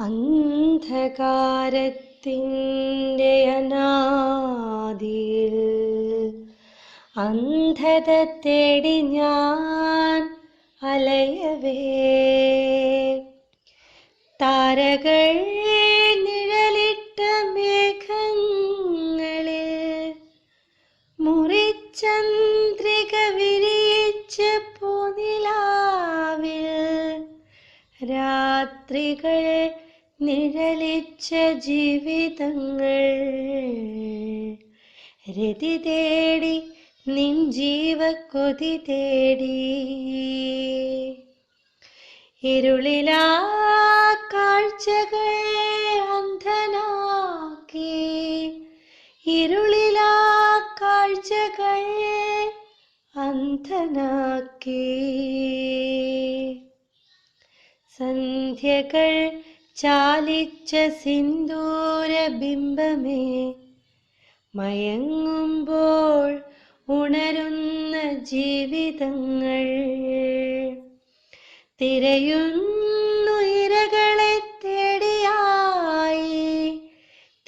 അന്ധകാരത്തിന്റെ അനാദിയിൽ അന്ധത തേടി ഞാൻ അലയവേ. താരകൾ നിഴലിട്ട മേഘങ്ങളിൽ മുറിച്ചന്ദ്രിക വിരിയിച്ച പൂനിലാവിൽ രാത്രികൾ നിഴലിച്ച ജീവിതങ്ങൾ. രതി തേടി നിൻ ജീവക്കൊതി തേടി. ഇരുളിലാ കാഴ്ചകൾ അന്ധനാക്കി. ഇരുളിലാ കാഴ്ചകൾ അന്ധനാക്കി. സന്ധ്യകൾ ചാലിച്ച സിന്ദൂര ബിംബമേ മയങ്ങുമ്പോൾ ഉണരുന്ന ജീവിതങ്ങൾ. തിരയുന്നു ഇരകളെ തേടിയായി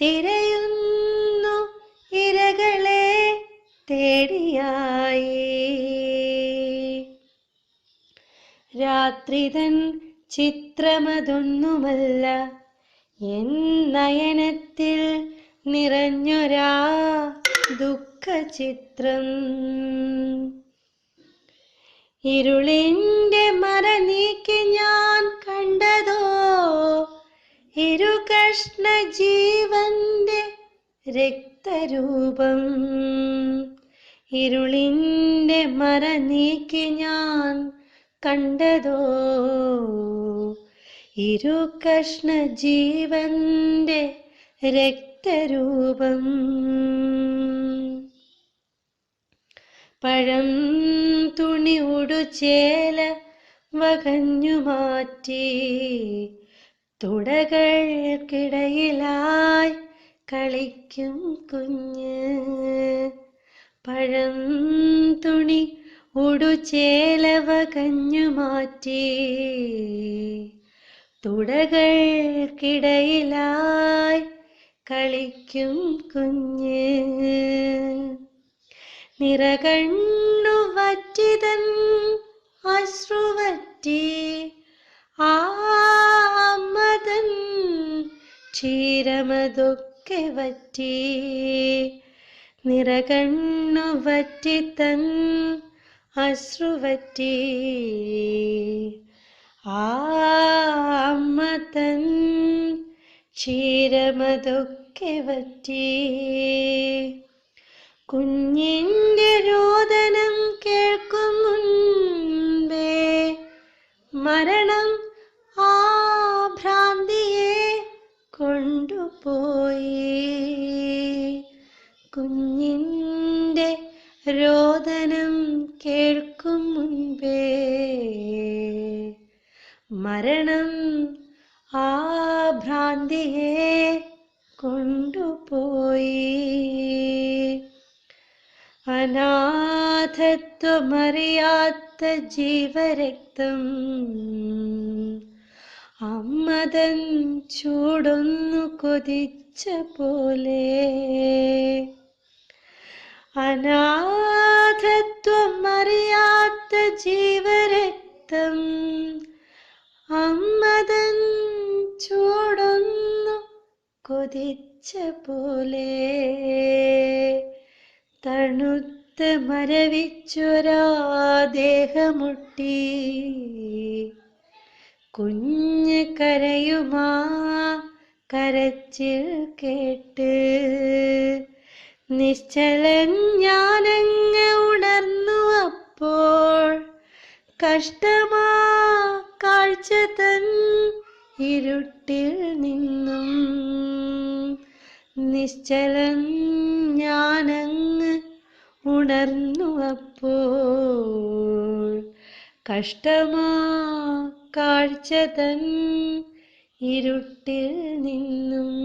തിരയുന്നു ഇരകളെ തേടിയായി. രാത്രിതൻ ചിത്രമതൊന്നുമല്ല. എൻ നയനത്തിൽ നിറഞ്ഞൊരാ ദുഃഖചിത്രം. ഇരുളിന്റെ മറ നീക്കി ഞാൻ കണ്ടതോ? ഇരുകഷ്ണ ജീവന്റെ രക്തരൂപം. ഇരുളിന്റെ മറ നീക്കി ഞാൻ കണ്ടതോ? ഇരു കഷ്ണ ജീവന്റെ രക്തരൂപം. പഴം തുണി ഉടുചേല വകഞ്ഞു മാറ്റി തുടകൾക്കിടയിലായി കളിക്കും കുഞ്ഞ്. പഴം തുണി ഉടുചേല കഞ്ഞുമാറ്റി തുടകൾ തുടകൾക്കിടയിലായി കളിക്കും കുഞ്ഞ്. നിറകണ്ണു വറ്റിതൻ അശ്രുവറ്റി ആമതൻ ക്ഷീരമതൊക്കെ വറ്റി. നിറകണ്ണു വറ്റിത്തൻ അശ്രുവറ്റി ആ അമ്മ തൻ ക്ഷീരമതൊക്കെ വറ്റി. കുഞ്ഞിന്റെ രോദനം രോദനം കേൾക്കും മുൻപേ. മരണം ആ ഭ്രാന്തിയെ കൊണ്ടുപോയി. അനാഥത്വമറിയാത്ത ജീവരക്തം അമ്മതൻ ചൂടൊന്നു കൊതിച്ച പോലെ. അനാഥത്വമറിയാത്ത ജീവരക്തം അമ്മതൻ ചൂടൊന്നു കൊതിച്ച പോലെ. തണുത്ത് മരവിച്ചൊരാ ദേഹമുട്ടി കുഞ്ഞ് കരയുമാ കരച്ചിൽ കേട്ട്. നിശ്ചലൻ ഞാനങ്ങ് ഉണർന്നു അപ്പോൾ കഷ്ടമാ കാഴ്ച തൻ ഇരുട്ടിൽ നിന്നും. നിശ്ചലൻ ഞാനങ്ങ് ഉണർന്നു അപ്പോൾ കഷ്ടമാ കാഴ്ച തൻ ഇരുട്ടിൽ നിന്നും.